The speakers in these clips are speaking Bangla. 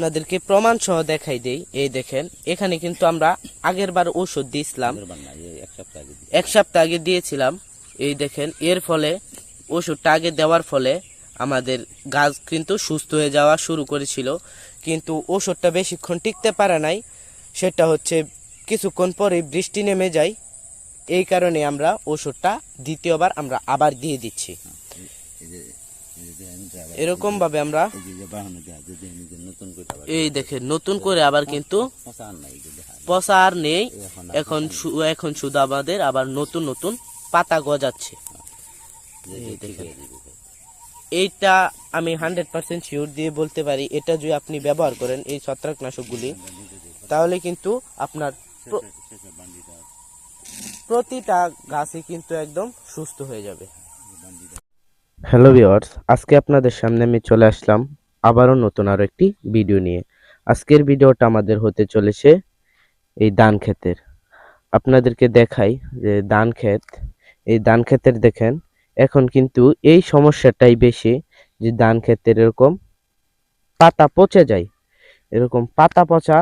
আপনাদেরকে প্রমাণ সহ দেখাই দেই। এই দেখেন এখানে কিন্তু আমরা আগের বার ওষুধ দিয়েছিলাম। এক সপ্তাহ আগে দিয়েছিলাম। এই দেখেন এর ফলে ওষুধটা আগে দেওয়ার ফলে আমাদের গাছ কিন্তু সুস্থ হয়ে যাওয়া শুরু করেছিল। কিন্তু ওষুধটা বেশিক্ষণ টিকতে পারে নাই। সেটা হচ্ছে কিছুক্ষণ পরে বৃষ্টি নেমে যায়। এই কারণে আমরা ওষুধটা দ্বিতীয়বার আমরা আবার দিয়ে দিচ্ছি। এই যে এই যে দেখেন যে আবার- এরকম ভাবে আমরা এই দেখেন, নতুন করে আবার কিন্তু পচা আর নাই দেখা এখন এখন শুধু আমাদের আবার নতুন নতুন পাতা গজাচ্ছে। এইটা আমি হান্ড্রেড পার্সেন্ট শিওর দিয়ে বলতে পারি, এটা যদি আপনি ব্যবহার করেন এই ছত্রাকনাশকগুলি, তাহলে কিন্তু আপনার প্রতিটা গাছই কিন্তু একদম সুস্থ হয়ে যাবে হ্যালো ভিওয়ার্স আজকে আপনাদের সামনে আমি চলে আসলাম আবারও নতুন আরও একটি ভিডিও নিয়ে। আজকের ভিডিওটা আমাদের হতে চলেছে এই ধান ক্ষেতের। আপনাদেরকে দেখাই যে ধান ক্ষেত, এই ধান ক্ষেতের দেখেন, এখন কিন্তু এই সমস্যাটাই বেশি যে ধান ক্ষেতের এরকম পাতা পচে যায়। এরকম পাতা পচা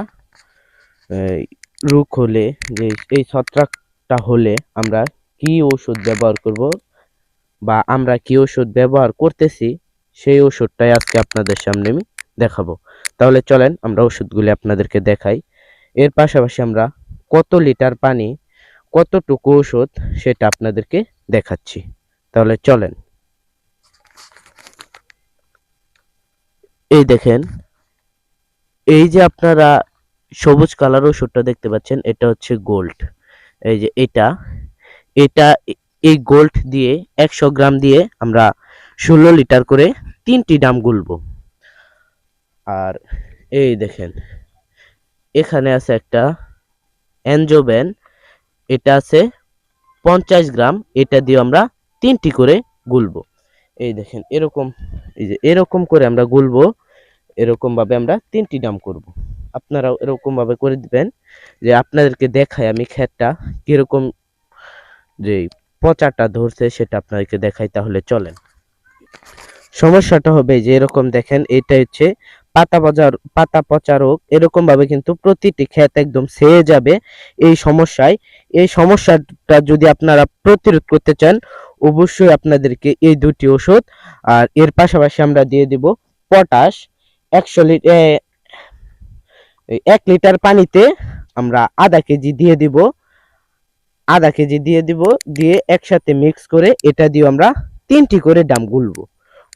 রোগ হলে, যে এই ছত্রাকটা হলে আমরা কি ওষুধ ব্যবহার করব বা আমরা কি ওষুধ ব্যবহার করতেছি সেই ওষুধটাই আজকে আপনাদের সামনে আমি দেখাবো। তাহলে চলেন আমরা ওষুধগুলি আপনাদেরকে দেখাই। এর পাশাপাশি আমরা কত লিটার পানি, কতটুকু ওষুধ সেটা আপনাদেরকে দেখাচ্ছি। তাহলে চলেন। এই দেখেন, এই যে আপনারা সবুজ কালার ওষুধটা দেখতে পাচ্ছেন, এটা হচ্ছে গোল্ড। এই যে এটা এটা এই গোল্ড দিয়ে একশো গ্রাম দিয়ে আমরা ষোলো লিটার করে তিনটি ডাম গুলবো। আর এই দেখেন, এখানে আছে একটা অ্যানজোবেন, এটা আছে পঞ্চাশ গ্রাম, এটা দিয়ে আমরা তিনটি করে গুলবো। এই দেখেন, এরকম, এই যে এরকম করে আমরা গুলবো এরকম ভাবে আমরা তিনটি ডাম করব। আপনারাও এরকম ভাবে করে দিবেন, যে আপনাদেরকে দেখাই আমি ক্ষেতটা কীরকম যে পচাটা ধরছে সেটা আপনাদেরকে দেখাই, তাহলে চলেন। সমস্যাটা হবে যে এরকম দেখেন, এটা হচ্ছে পাতা পচার পাতা পচা রোগ এরকম ভাবে কিন্তু প্রতিটি ক্ষেত একদম সেয়ে যাবে এই সমস্যায়। এই সমস্যাটা যদি আপনারা প্রতিরোধ করতে চান, অবশ্যই আপনাদেরকে এই দুটি ওষুধ আর এর পাশাপাশি আমরা দিয়ে দিব পটাশ। একশো লিটার এক লিটার পানিতে আমরা আধা কেজি দিয়ে দিব। আধা কেজি দিয়ে দিব, দিয়ে একসাথে মিক্স করে এটা দিয়ে আমরা তিনটি করে ডাম গুলবো।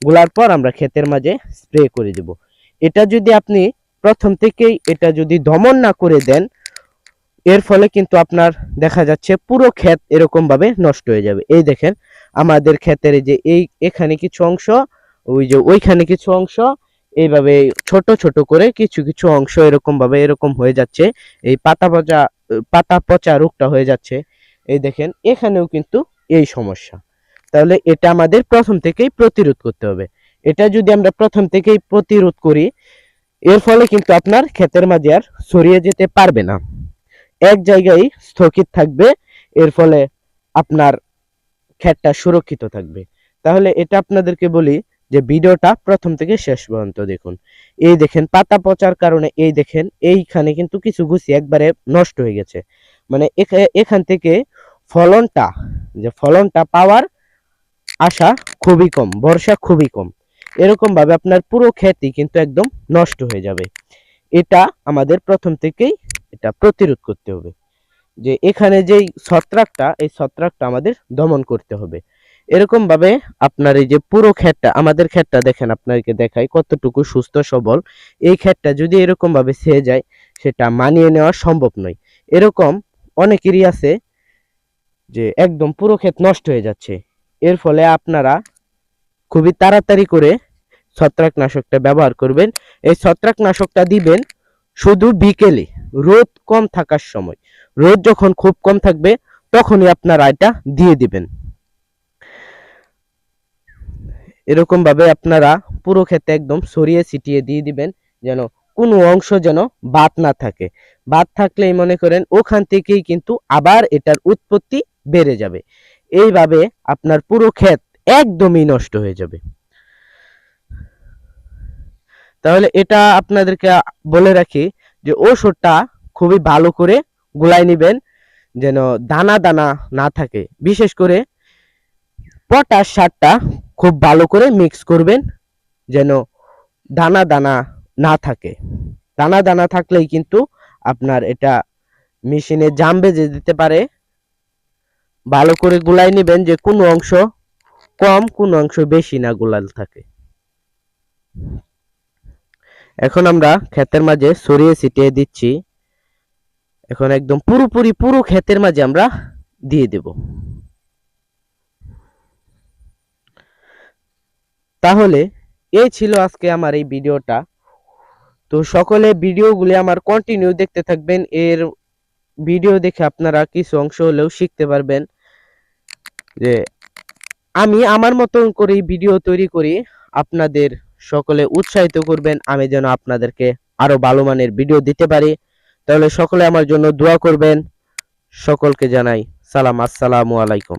গুলার পর আমরা ক্ষেতের মাঝে স্প্রে করে দেব। এটা যদি আপনি প্রথম থেকেই এটা যদি দমন না করে দেন, এর ফলে কিন্তু আপনার দেখা যাচ্ছে পুরো ক্ষেত এরকম ভাবে নষ্ট হয়ে যাবে। এই দেখেন, আমাদের ক্ষেতের যে এই এখানে কিছু অংশ, ওই যে ওইখানে কিছু অংশ, এইভাবে ছোট ছোট করে কিছু কিছু অংশ এরকম ভাবে এরকম হয়ে যাচ্ছে। এই পাতা পচা পাতা পচা রোগটা হয়ে যাচ্ছে। এই দেখেন, এখানেও কিন্তু এই সমস্যা। তাহলে এটা আমাদের প্রথম থেকেই প্রতিরোধ করতে হবে। এটা যদি আমরা প্রথম থেকেই প্রতিরোধ করি, এর ফলে কিন্তু আপনার ক্ষেতের মাঝে আর ছড়িয়ে যেতে পারবে না। এক জায়গায় স্থগিত থাকবে, এর ফলে আপনার ক্ষেতটা সুরক্ষিত থাকবে। তাহলে এটা আপনাদেরকে বলি যে ভিডিওটা প্রথম থেকে শেষ পর্যন্ত দেখুন। এই দেখেন পাতা পচার কারণে, এই দেখেন এইখানে কিন্তু কিছু গুছি একবারে নষ্ট হয়ে গেছে। মানে এখা- এখান থেকে ফলনটা, যে ফলনটা পাওয়ার আশা খুবই কম বর্ষা খুবই কম। এরকম ভাবে আপনার পুরো ক্ষেতই কিন্তু একদম নষ্ট হয়ে যাবে। এটা আমাদের প্রথম থেকেই এটা প্রতিরোধ করতে হবে। যে এখানে যেই ছত্রাকটা, এই ছত্রাকটা আমাদের দমন করতে হবে। এরকম ভাবে আপনার এই যে পুরো ক্ষেতটা আমাদের ক্ষেতটা দেখেন আপনাদেরকে দেখাই কতটুকু সুস্থ, সবল। এই ক্ষেতটা যদি এরকম ভাবে ছেয়ে যায়, সেটা মানিয়ে নেওয়া সম্ভব নয়। এরকম অনেকেরই আছে যে একদম পুরো ক্ষেত নষ্ট হয়ে যাচ্ছে। এর ফলে আপনারা খুবই তাড়াতাড়ি করে ছত্রাকনাশকটা ব্যবহার করবেন। এই ছত্রাকনাশকটা দিবেন শুধু বিকেলে, রোদ কম থাকার সময়। রোদ যখন খুব কম থাকবে, তখনই আপনারা এটা দিয়ে দিবেন। এরকম ভাবে আপনারা পুরো ক্ষেতে একদম সরিয়ে ছিটিয়ে দিয়ে দিবেন, যেন কোনো অংশ যেন বাদ না থাকে। বাদ থাকলেই মনে করেন ওখান থেকেই কিন্তু আবার এটার উৎপত্তি বেড়ে যাবে। এইভাবে আপনার পুরো ক্ষেত একদমই নষ্ট হয়ে যাবে। তাহলে এটা আপনাদেরকে বলে রাখি যে ওষুধটা খুবই ভালো করে গুলাই নেবেন, যেন দানা দানা না থাকে। বিশেষ করে পটাশ সারটা খুব ভালো করে মিক্স করবেন, যেন দানা দানা না থাকে। দানা দানা থাকলেই কিন্তু আপনার এটা মেশিনে জাম বেজে দিতে পারে। ভালো করে গুলাই নেবেন যে কোন অংশ কম, কোন অংশ বেশি না গুলাল থাকে। এখন আমরা ক্ষেতের মাঝে সরিয়ে ছিটিয়ে দিচ্ছি। এখন একদম পুরোপুরি, পুরো ক্ষেতের মাঝে আমরা দিয়ে দেব। তাহলে এই ছিল আজকে আমার এই ভিডিওটা। তো সকলে ভিডিওগুলি আমার কন্টিনিউ দেখতে থাকবেন। এর ভিডিও দেখে আপনারা কিছু অংশ হলেও শিখতে পারবেন। যে আমি আমার মতন করে ভিডিও তৈরি করি, আপনাদের সকলে উৎসাহিত করবেন, আমি যেন আপনাদেরকে আরও ভালো মানের ভিডিও দিতে পারি। তাহলে সকলে আমার জন্য দোয়া করবেন। সকলকে জানাই সালাম, আসসালামু আলাইকুম।